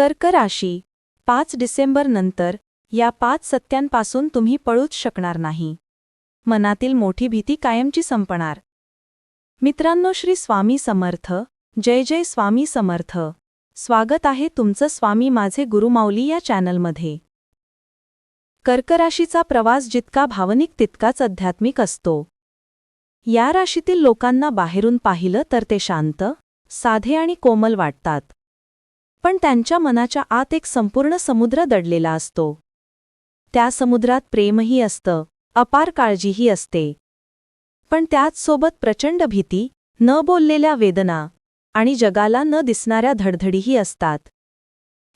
कर्क राशी. पाच डिसेंबर नंतर या पाच सत्यांपासून तुम्ही पळूच शकणार नाही. मनातील मोठी भीती कायमची संपणार. मित्रांनो श्री स्वामी समर्थ. जय जय स्वामी समर्थ. स्वागत आहे तुमचं स्वामी माझे गुरुमाऊली या चॅनलमध्ये. कर्कराशीचा प्रवास जितका भावनिक तितकाच आध्यात्मिक असतो. या राशीतील लोकांना बाहेरून पाहिलं तर ते शांत साधे आणि कोमल वाटतात. पण त्यांच्या मनाच्या आत एक संपूर्ण समुद्र दडलेला असतो. त्या समुद्रात प्रेमही असतं अपार काळजीही असते. पण त्याचसोबत प्रचंड भीती न बोललेल्या वेदना आणि जगाला न दिसणाऱ्या धडधडीही असतात.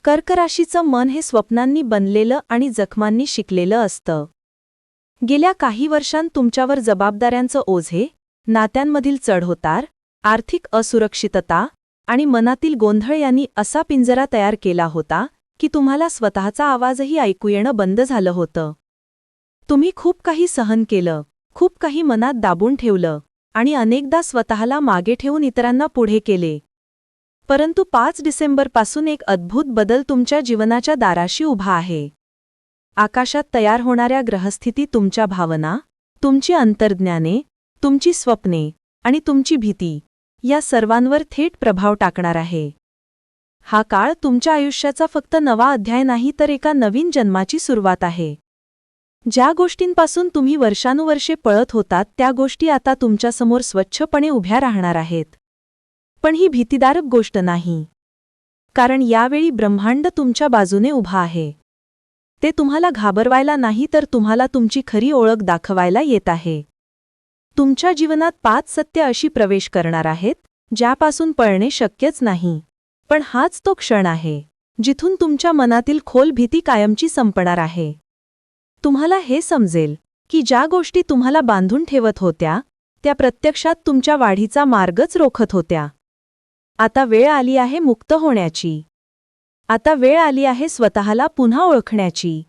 कर्कराशीचं मन हे स्वप्नांनी बनलेलं आणि जखमांनी शिकलेलं असतं. गेल्या काही वर्षांत तुमच्यावर जबाबदाऱ्यांचं ओझे नात्यांमधील चढहोतार आर्थिक असुरक्षितता आणि मनातील गोंधळ यांनी असा पिंजरा तयार केला होता की तुम्हाला स्वतःचा आवाजही ऐकू येणं बंद झालं होतं. तुम्ही खूप काही सहन केलं खूप काही मनात दाबून ठेवलं आणि अनेकदा स्वतःला मागे ठेवून इतरांना पुढे केले. परंतु पाच डिसेंबरपासून एक अद्भुत बदल तुमच्या जीवनाच्या दाराशी उभा आहे. आकाशात तयार होणाऱ्या ग्रहस्थिती तुमच्या भावना तुमची अंतर्ज्ञाने तुमची स्वप्ने आणि तुमची भीती या सर्वांवर थेट प्रभाव टाकणार आहे. हा काळ तुमच्या आयुष्याचा फक्त नवा अध्याय नाही तर एका नवीन जन्माची सुरुवात आहे. ज्या गोष्टींपासून तुम्ही वर्षानुवर्षे पळत होतात त्या गोष्टी आता तुमच्यासमोर स्वच्छपणे उभ्या राहणार आहेत. पण ही भीतीदारक गोष्ट नाही. कारण यावेळी ब्रह्मांड तुमच्या बाजूने उभा आहे. ते तुम्हाला घाबरवायला नाही तर तुम्हाला तुमची खरी ओळख दाखवायला येत आहे. तुमच्या जीवनात पाच सत्य अशी प्रवेश करणार आहेत ज्यापासून पळणे शक्यच नाही. पण हाच तो क्षण आहे जिथून तुमच्या मनातील खोल भीती कायमची संपणार आहे. तुम्हाला हे समजेल की ज्या गोष्टी तुम्हाला बांधून ठेवत होत्या त्या प्रत्यक्षात तुमच्या वाढीचा मार्गच रोखत होत्या. आता वेळ आली आहे मुक्त होण्याची. आता वेळ आली आहे स्वतःला पुन्हा ओळखण्याची.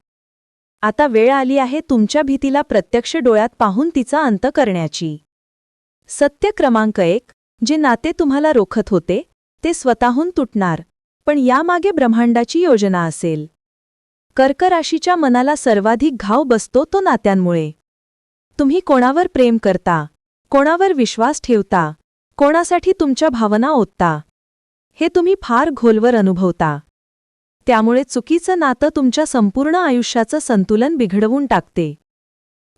आता वेळ आली आहे तुमच्या भीतीला प्रत्यक्ष डोळ्यात पाहून तिचा अंत करण्याची. सत्य क्रमांक एक जे नाते तुम्हाला रोखत होते ते स्वतःहून तुटणार पण यामागे ब्रह्मांडाची योजना असेल. कर्कराशीच्या मनाला सर्वाधिक घाव बसतो तो नात्यांमुळे. तुम्ही कोणावर प्रेम करता कोणावर विश्वास ठेवता कोणासाठी तुमच्या भावना ओतता हे तुम्ही फार घोलवर अनुभवता. त्यामुळे चुकीचं नातं तुमच्या संपूर्ण आयुष्याचं संतुलन बिघडवून टाकते.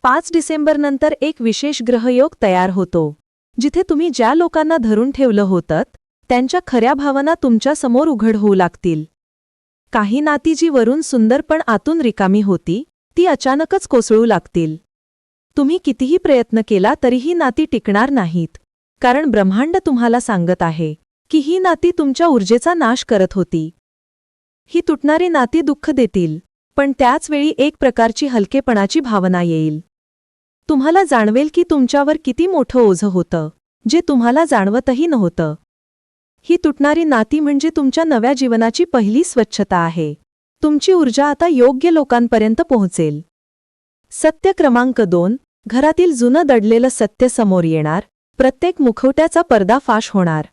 पाच डिसेंबरनंतर एक विशेष ग्रहयोग तयार होतो जिथे तुम्ही ज्या लोकांना धरून ठेवलं होतं त्यांच्या खऱ्या भावना तुमच्यासमोर उघड होऊ लागतील. काही नाती जी वरून सुंदर पण आतून रिकामी होती ती अचानकच कोसळू लागतील. तुम्ही कितीही प्रयत्न केला तरीही नाती टिकणार नाहीत कारण ब्रह्मांड तुम्हाला सांगत आहे की ही नाती तुमच्या ऊर्जेचा नाश करत होती. ही तुटणारी नाती दुःख देतील पण त्याचवेळी एक प्रकारची हलकेपणाची भावना येईल. तुम्हाला जाणवेल की तुमच्यावर किती मोठं ओझं होतं जे तुम्हाला जाणवतही नव्हतं. ही तुटणारी नाती म्हणजे तुमच्या नव्या जीवनाची पहिली स्वच्छता आहे. तुमची ऊर्जा आता योग्य लोकांपर्यंत पोहोचेल. सत्य क्रमांक दोन घरातील जुनं दडलेलं सत्य समोर येणार प्रत्येक मुखवट्याचा पर्दाफाश होणार.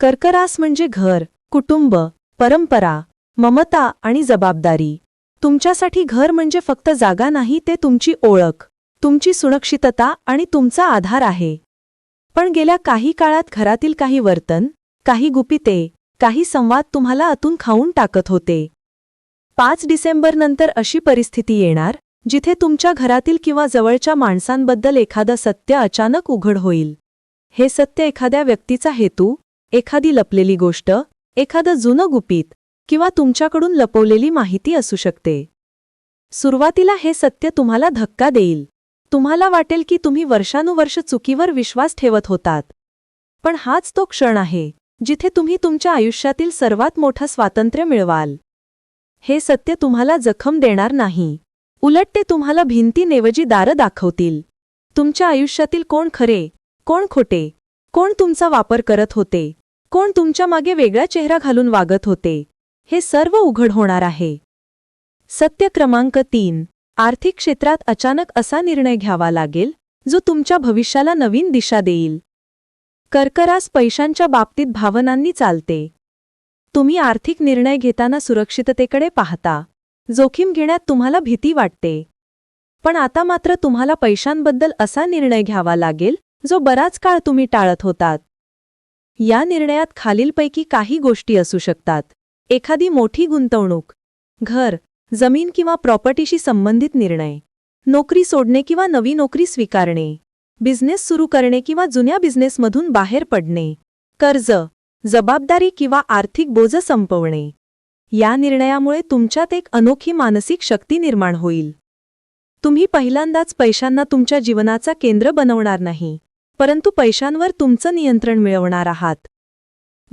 कर्करास म्हणजे घर कुटुंब परंपरा. ममता आणि जबाबदारी. तुमच्यासाठी घर म्हणजे फक्त जागा नाही ते तुमची ओळख तुमची सुरक्षितता आणि तुमचा आधार आहे. पण गेल्या काही काळात घरातील काही वर्तन काही गुपिते काही संवाद तुम्हाला आतून खाऊन टाकत होते. पाच डिसेंबरनंतर अशी परिस्थिती येणार जिथे तुमच्या घरातील किंवा जवळच्या माणसांबद्दल एखादं सत्य अचानक उघड होईल. हे सत्य एखाद्या व्यक्तीचा हेतू एखादी लपलेली गोष्ट एखादं जुनं गुपित किंवा तुमच्याकडून लपवलेली माहिती असू शकते. सुरुवातीला हे सत्य तुम्हाला धक्का देईल. तुम्हाला वाटेल की तुम्ही वर्षानुवर्ष चुकीवर विश्वास ठेवत होतात. पण हाच तो क्षण आहे जिथे तुम्ही तुमच्या आयुष्यातील सर्वात मोठं स्वातंत्र्य मिळवाल. हे सत्य तुम्हाला जखम देणार नाही. उलट ते तुम्हाला भिंतीनेवजी दारं दाखवतील. तुमच्या आयुष्यातील कोण खरे कोण खोटे कोण तुमचा वापर करत होते कोण तुमच्या मागे वेगळा चेहरा घालून वागत होते. हे सर्व उघड होणार आहे. सत्य क्रमांक तीन. आर्थिक क्षेत्रात अचानक असा निर्णय घ्यावा लागेल जो तुमच्या भविष्याला नवीन दिशा देईल. कर्करास पैशांच्या बाबतीत भावनांनी चालते. तुम्ही आर्थिक निर्णय घेताना सुरक्षिततेकडे पाहता. जोखीम घेण्यात तुम्हाला भीती वाटते. पण आता मात्र तुम्हाला पैशांबद्दल असा निर्णय घ्यावा लागेल जो बराच काळ तुम्ही टाळत होतात. या निर्णयात खालीलपैकी काही गोष्टी असू शकतात. एखादी मोठी गुंतवणूक घर जमीन किंवा प्रॉपर्टीशी संबंधित निर्णय नोकरी सोडणे किंवा नवी नोकरी स्वीकारणे बिझनेस सुरू करणे किंवा जुन्या बिझनेसमधून बाहेर पडणे कर्ज जबाबदारी किंवा आर्थिक बोज संपवणे. या निर्णयामुळे तुमच्यात एक अनोखी मानसिक शक्ती निर्माण होईल. तुम्ही पहिल्यांदाच पैशांना तुमच्या जीवनाचा केंद्र बनवणार नाही परंतु पैशांवर तुमचं नियंत्रण मिळवणार आहात.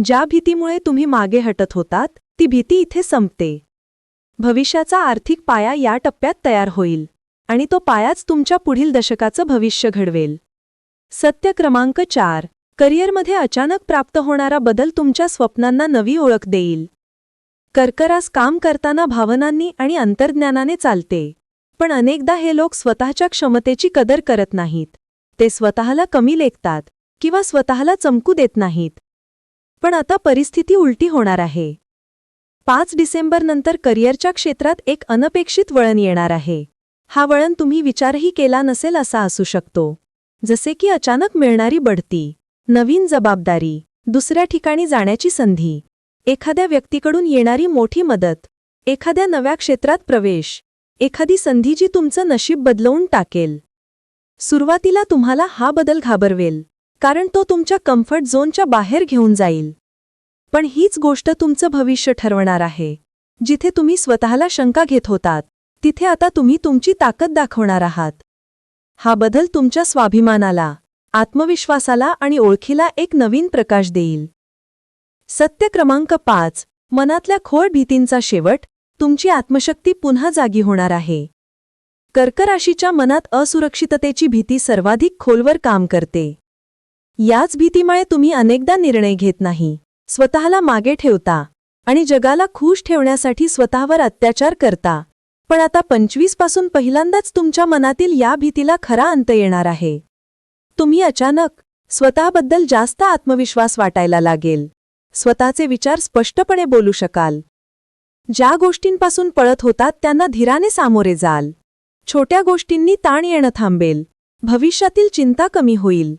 ज्या भीतीमुळे तुम्ही मागे हटत होतात ती भीती इथे संपते. भविष्याचा आर्थिक पाया या टप्प्यात तयार होईल आणि तो पायाच तुमच्या पुढील दशकाचं भविष्य घडवेल. सत्य क्रमांक चार. करिअरमध्ये अचानक प्राप्त होणारा बदल तुमच्या स्वप्नांना नवी ओळख देईल. कर्करास काम करताना भावनांनी आणि अंतर्ज्ञानाने चालते. पण अनेकदा हे लोक स्वतःच्या क्षमतेची कदर करत नाहीत. ते स्वतःला कमी लेखतात किंवा स्वतःला चमकू देत नाहीत. पण आता परिस्थिती उलटी होणार आहे. पाच डिसेंबरनंतर करिअरच्या क्षेत्रात एक अनपेक्षित वळण येणार आहे. हा वळण तुम्ही विचारही केला नसेल असा असू शकतो. जसे की अचानक मिळणारी बढती नवीन जबाबदारी दुसऱ्या ठिकाणी जाण्याची संधी एखाद्या व्यक्तीकडून येणारी मोठी मदत एखाद्या नव्या क्षेत्रात प्रवेश एखादी संधी जी तुमचं नशीब बदलवून टाकेल. सुरुवातीला तुम्हाला हा बदल घाबरवेल कारण तो तुमच्या कम्फर्ट झोनच्या बाहेर घेऊन जाईल. पण हीच गोष्ट तुमचं भविष्य ठरवणार आहे. जिथे तुम्ही स्वतःला शंका घेत होतात तिथे आता तुम्ही तुमची ताकद दाखवणार आहात. हा बदल तुमच्या स्वाभिमानाला आत्मविश्वासाला आणि ओळखीला एक नवीन प्रकाश देईल. सत्य क्रमांक पाच मनातल्या खोळ भीतींचा शेवट तुमची आत्मशक्ती पुन्हा जागी होणार आहे. कर्कराशीच्या मनात असुरक्षिततेची भीती सर्वाधिक खोलवर काम करते. याच भीतीमुळे तुम्ही अनेकदा निर्णय घेत नाही. स्वतःला मागे ठेवता आणि जगाला खुश ठेवण्यासाठी स्वतःवर अत्याचार करता. पण आता पंचवीसपासून पहिल्यांदाच तुमच्या मनातील या भीतीला खरा अंत येणार आहे. तुम्ही अचानक स्वतःबद्दल जास्त आत्मविश्वास वाटायला लागेल. स्वतःचे विचार स्पष्टपणे बोलू शकाल. ज्या गोष्टींपासून पळत होतात त्यांना धीराने सामोरे जाल. छोट्या गोष्टींनी ताण येणं थांबेल. भविष्यातील चिंता कमी होईल.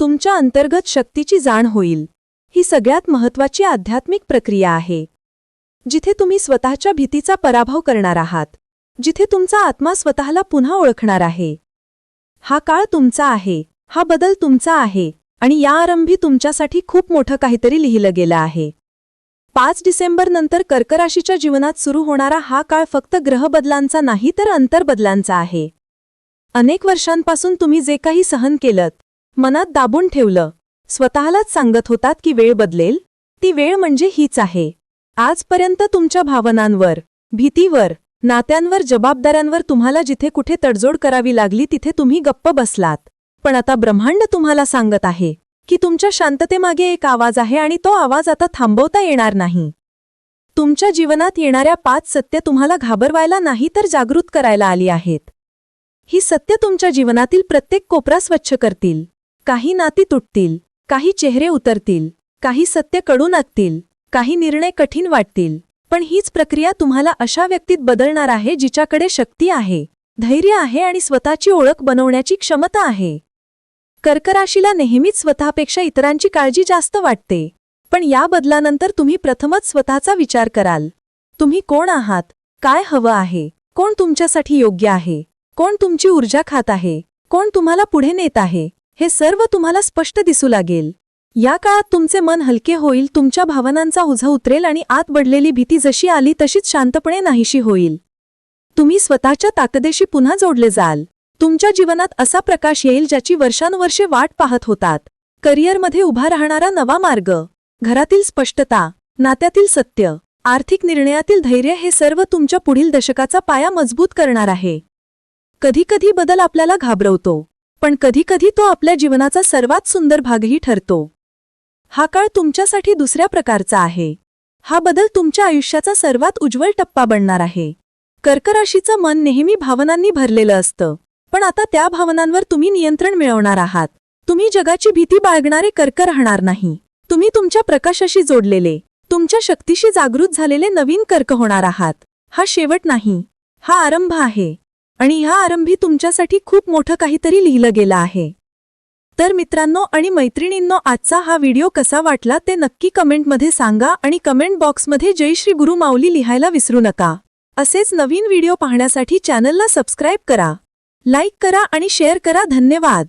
तुमच्या अंतर्गत शक्तीची जाण होईल. ही सगळ्यात महत्वाची आध्यात्मिक प्रक्रिया आहे. जिथे तुम्ही स्वतःच्या भीतीचा पराभव करणार आहात जिथे तुमचा आत्मा स्वतःला पुन्हा ओळखणार आहे. हा काळ तुमचा आहे हा बदल तुमचा आहे आणि या आरंभी तुमच्यासाठी खूप मोठं काहीतरी लिहिलं गेलं आहे. पाच डिसेंबरनंतर कर्कराशीच्या जीवनात सुरू होणारा हा काळ फक्त ग्रहबदलांचा नाही तर अंतरबदलांचा आहे. अनेक वर्षांपासून तुम्ही जे काही सहन केलं मनात दाबून ठेवलं स्वतःलाच सांगत होतात की वेळ बदलेल ती वेळ म्हणजे हीच आहे. आजपर्यंत तुमच्या भावनांवर भीतीवर नात्यांवर जबाबदाऱ्यांवर तुम्हाला जिथे कुठे तडजोड करावी लागली तिथे तुम्ही गप्प बसलात. पण आता ब्रह्मांड तुम्हाला सांगत आहे की तुमच्या शांततेमागे एक आवाज आहे आणि तो आवाज आता थांबवता येणार नाही. तुमच्या जीवनात येणाऱ्या पाच सत्य तुम्हाला घाबरवायला नाही तर जागृत करायला आली आहेत. ही सत्य तुमच्या जीवनातील प्रत्येक कोपरा स्वच्छ करतील. काही नाती तुटतील. काही चेहरे उतरतील काही सत्यकडून लागतील काही निर्णय कठीण वाटतील. पण हीच प्रक्रिया तुम्हाला अशा व्यक्तीत बदलणार आहे जिच्याकडे शक्ती आहे धैर्य आहे आणि स्वतःची ओळख बनवण्याची क्षमता आहे. कर्कराशीला नेहमीच स्वतःपेक्षा इतरांची काळजी जास्त वाटते. पण या बदलानंतर तुम्ही प्रथमच स्वतःचा विचार कराल. तुम्ही कोण आहात? काय हवं आहे? कोण तुमच्यासाठी योग्य आहे? कोण तुमची ऊर्जा खात आहे? कोण तुम्हाला पुढे नेत आहे? हे सर्व तुम्हाला स्पष्ट दिसू लागेल. या काळात तुमचे मन हलके होईल तुमच्या भावनांचा उझा उतरेल आणि आत बडलेली भीती जशी आली तशीच शांतपणे नाहीशी होईल. तुम्ही स्वतःच्या ताकदेशी पुन्हा जोडले जाल. तुमच्या जीवनात असा प्रकाश येईल ज्याची वर्षानुवर्षे वाट पाहत होतात. करिअरमध्ये उभा राहणारा नवा मार्ग. घरातील स्पष्टता. नात्यातील सत्य. आर्थिक निर्णयातील धैर्य हे सर्व तुमच्या पुढील दशकाचा पाया मजबूत करणार आहे. कधीकधी बदल आपल्याला घाबरवतो. पण कधीकधी तो आपल्या जीवनाचा सर्वात सुंदर भागही ठरतो. हा काळ तुमच्यासाठी दुसऱ्या प्रकारचा आहे. हा बदल तुमच्या आयुष्याचा सर्वात उज्ज्वल टप्पा बनणार आहे. कर्कराशीचं मन नेहमी भावनांनी भरलेलं असतं. पण आता त्या भावनांवर तुम्ही नियंत्रण मिळवणार आहात. तुम्ही जगाची भीती बाळगणारे कर्क राहणार नाही. तुम्ही तुमच्या प्रकाशाशी जोडलेले तुमच्या शक्तीशी जागृत झालेले नवीन कर्क होणार आहात. हा शेवट नाही. हा आरंभ आहे. आणि ह्या आरंभी तुमच्यासाठी खूप मोठं काहीतरी लिहिलं गेलं आहे. तर मित्रांनो आणि मैत्रिणींनो आजचा हा व्हिडिओ कसा वाटला ते नक्की कमेंटमध्ये सांगा आणि कमेंट बॉक्समध्ये जय श्री गुरु माऊली लिहायला विसरू नका. असेच नवीन व्हिडिओ पाहण्यासाठी चॅनलला सबस्क्राईब करा. लाईक करा आणि शेअर करा. धन्यवाद.